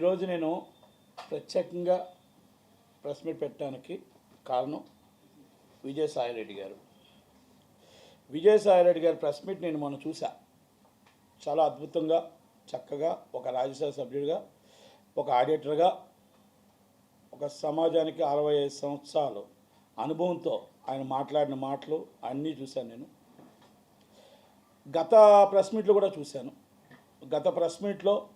ఈరోజు నేను ప్రత్యేకంగా ప్రెస్ మీట్ పెట్టడానికి కారణం విజయసాయిరెడ్డి గారు. విజయసాయిరెడ్డి గారి ప్రెస్ మీట్ నేను మొన్న చూసా. చాలా అద్భుతంగా చక్కగా ఒక రాజ్యసభ సభ్యుడిగా ఒక ఆడిటర్గా ఒక సమాజానికి అరవై ఐదు సంవత్సరాలు అనుభవంతో ఆయన మాట్లాడిన మాటలు అన్నీ చూశాను నేను. గత ప్రెస్ మీట్లో కూడా చూశాను. గత ప్రెస్ మీట్లో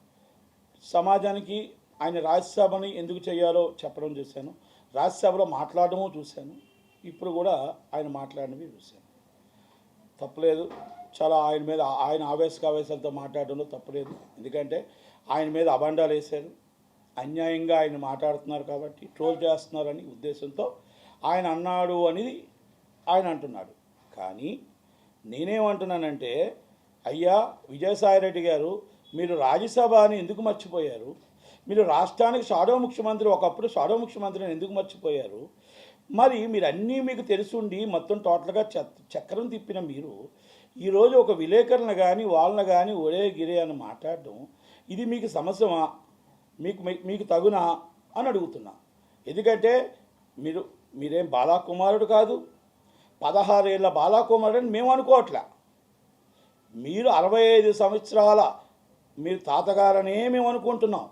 సమాజానికి ఆయన రాజ్యసభని ఎందుకు చేయాలో చెప్పడం చూశాను. రాజ్యసభలో మాట్లాడడము చూశాను. ఇప్పుడు కూడా ఆయన మాట్లాడినవి చూశాను. తప్పలేదు. చాలా ఆయన మీద ఆయన ఆవేశకావేశాలతో మాట్లాడడంలో తప్పలేదు. ఎందుకంటే ఆయన మీద అబండాలు వేశారు. అన్యాయంగా ఆయన మాట్లాడుతున్నారు కాబట్టి ట్రోల్ చేస్తున్నారని ఉద్దేశంతో ఆయన అన్నాడు అనేది ఆయన అంటున్నాడు. కానీ నేనేమంటున్నానంటే అయ్యా విజయసాయిరెడ్డి గారు మీరు రాజ్యసభ అని ఎందుకు మర్చిపోయారు? మీరు రాష్ట్రానికి షాడో ముఖ్యమంత్రి ఒకప్పుడు షాడో ముఖ్యమంత్రిని ఎందుకు మర్చిపోయారు? మరి మీరు అన్నీ మీకు తెలుసుండి మొత్తం టోటల్గా చక్రం తిప్పిన మీరు. ఈరోజు ఒక విలేకరులను కానీ వాళ్ళని కానీ ఒరే గిరే అని మాట్లాడడం ఇది మీకు సమస్యమా మీకు మీకు తగునా? అని అడుగుతున్నా. ఎందుకంటే మీరు మీరేం బాలాకుమారుడు కాదు. పదహారేళ్ళ బాలాకుమారుడు అని మేము అనుకోవట్లే. మీరు అరవై ఐదు సంవత్సరాల మీరు తాతగారనే మేము అనుకుంటున్నాం.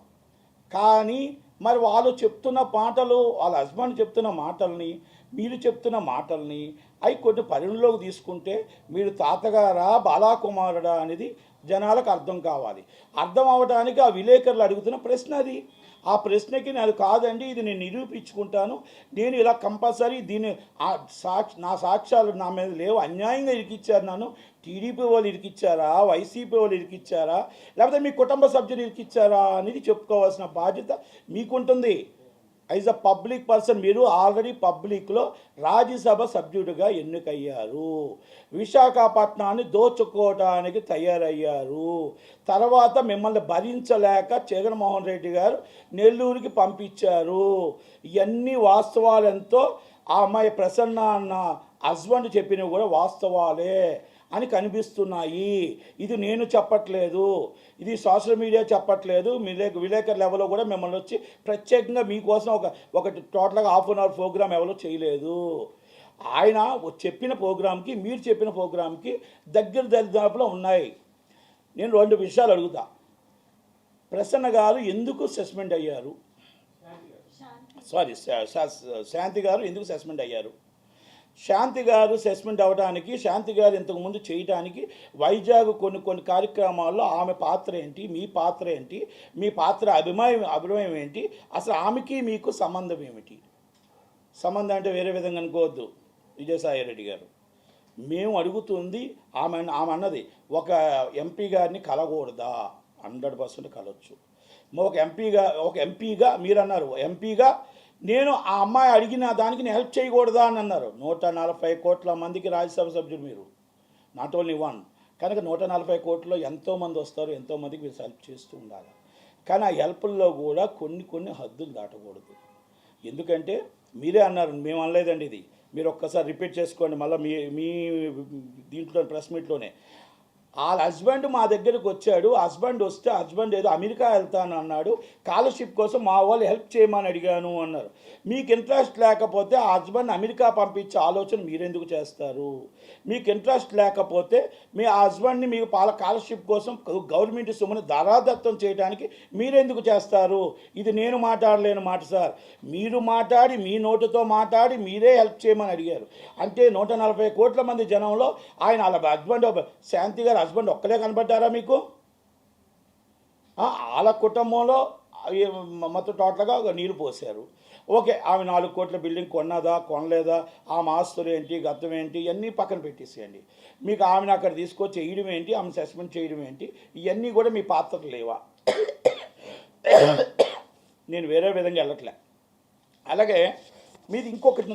కానీ మరి వాళ్ళు చెప్తున్న మాటలు వాళ్ళ హస్బెండ్ చెప్తున్న మాటల్ని మీరు చెప్తున్న మాటల్ని అవి కొన్ని పరిగణలోకి తీసుకుంటే మీరు తాతగారా బాలాకుమారుడా అనేది జనాలకు అర్థం కావాలి. అర్థం అవడానికి ఆ విలేకరులు అడుగుతున్న ప్రశ్న అది. ఆ ప్రశ్నకి నేను కాదండి ఇది నేను నిరూపించుకుంటాను. నేను ఇలా కంపల్సరీ దీన్ని ఆ సాక్షి నా సాక్ష్యాలు నా మీద లేవు. అన్యాయంగా ఇరికిచ్చారు నన్ను. టీడీపీ వాళ్ళు ఇరికిచ్చారా? వైసీపీ వాళ్ళు ఇరికిచ్చారా? లేకపోతే మీ కుటుంబ సభ్యులు ఇరికిచ్చారా అనేది చెప్పుకోవాల్సిన బాధ్యత మీకుంటుంది. యాజ్ అ పబ్లిక్ పర్సన్ మీరు ఆల్రెడీ పబ్లిక్లో రాజ్యసభ సభ్యుడిగా ఎన్నికయ్యారు. విశాఖపట్నాన్ని దోచుకోవడానికి తయారయ్యారు. తర్వాత మిమ్మల్ని భరించలేక జగన్మోహన్ రెడ్డి గారు నెల్లూరుకి పంపించారు. ఇవన్నీ వాస్తవాలంతో ఆ అమ్మాయి ప్రసన్న అన్న హస్బెండ్ చెప్పినవి కూడా వాస్తవాలే. అని కనిపిస్తున్నాయి. ఇది నేను చెప్పట్లేదు. ఇది సోషల్ మీడియా చెప్పట్లేదు. విలే విలేకరు లెవెల్లో కూడా మిమ్మల్ని వచ్చి ప్రత్యేకంగా మీకోసం ఒక ఒకటి టోటల్గా హాఫ్ అన్ అవర్ ప్రోగ్రామ్ ఎవరో చేయలేదు. ఆయన చెప్పిన ప్రోగ్రామ్కి మీరు చెప్పిన ప్రోగ్రామ్కి దగ్గర దరిదాపులో ఉన్నాయి. నేను రెండు విషయాలు అడుగుతా. ప్రసన్న గారు ఎందుకు సస్పెండ్ అయ్యారు? సారీ శాంతి గారు ఎందుకు సస్పెండ్ అయ్యారు? శాంతి గారు సస్పెండ్ అవ్వడానికి శాంతి గారు ఇంతకుముందు చేయడానికి వైజాగ్ కొన్ని కొన్ని కార్యక్రమాల్లో ఆమె పాత్ర ఏంటి మీ పాత్ర ఏంటి మీ పాత్ర అభిమాయం అభిమయం ఏంటి అసలు ఆమెకి మీకు సంబంధం ఏమిటి? సంబంధం అంటే వేరే విధంగా అనుకోవద్దు విజయసాయి రెడ్డి గారు. మేము అడుగుతుంది ఆమె ఆమె అన్నది ఒక ఎంపీ గారిని కలగకూడదా? హండ్రెడ్ పర్సెంట్ కలవచ్చు. ఒక ఎంపీగా ఒక ఎంపీగా మీరు అన్నారు ఎంపీగా నేను ఆ అమ్మాయి అడిగిన దానికి నేను హెల్ప్ చేయకూడదా అని అన్నారు. నూట నలభై కోట్ల మందికి రాజ్యసభ సభ్యుడు మీరు. నాట్ ఓన్లీ వన్ కనుక నూట నలభై కోట్లలో ఎంతోమంది వస్తారు ఎంతోమందికి మీరు హెల్ప్ చేస్తూ ఉండాలి. కానీ ఆ హెల్ప్ల్లో కూడా కొన్ని కొన్ని హద్దులు దాటకూడదు. ఎందుకంటే మీరే అన్నారు మేము అనలేదండి ఇది. మీరు ఒక్కసారి రిపీట్ చేసుకోండి మళ్ళీ మీ మీ దీంట్లో ప్రెస్ మీట్లోనే. వాళ్ళ హస్బెండ్ మా దగ్గరకు వచ్చాడు. హస్బెండ్ వస్తే హస్బెండ్ ఏదో అమెరికా వెళ్తాను అన్నాడు. స్కాలర్షిప్ కోసం మా వాళ్ళు హెల్ప్ చేయమని అడిగాను అన్నారు. మీకు ఇంట్రెస్ట్ లేకపోతే ఆ హస్బెండ్ అమెరికా పంపించే ఆలోచన మీరెందుకు చేస్తారు? మీకు ఇంట్రెస్ట్ లేకపోతే మీ హస్బెండ్ని మీకు పాల స్కాలర్షిప్ కోసం గవర్నమెంట్ సొమ్ముని ధరాదత్తం చేయడానికి మీరెందుకు చేస్తారు? ఇది నేను మాట్లాడలేని మాట సార్. మీరు మాట్లాడి మీ నోటుతో మాట్లాడి మీరే హెల్ప్ చేయమని అడిగారు. అంటే నూట నలభై కోట్ల మంది జనంలో ఆయన వాళ్ళ హస్బెండ్ శాంతి గారు హస్బెండ్ ఒక్కలే కనబడ్డారా మీకు? వాళ్ళ కుటుంబంలో మొత్తం టోటల్గా ఒక నీళ్ళు పోసారు ఓకే ఆమె నాలుగు కోట్ల బిల్డింగ్ కొన్నదా కొనలేదా ఆమె ఆస్తులు ఏంటి గతం ఏంటి ఇవన్నీ పక్కన పెట్టేసేయండి. మీకు ఆమెను అక్కడ తీసుకొచ్చి వేయడం ఏంటి ఆమె సస్పెండ్ చేయడం ఏంటి ఇవన్నీ కూడా మీ పాత్రలు లేవా? నేను వేరే విధంగా వెళ్ళట్లే. అలాగే మీది ఇంకొకటి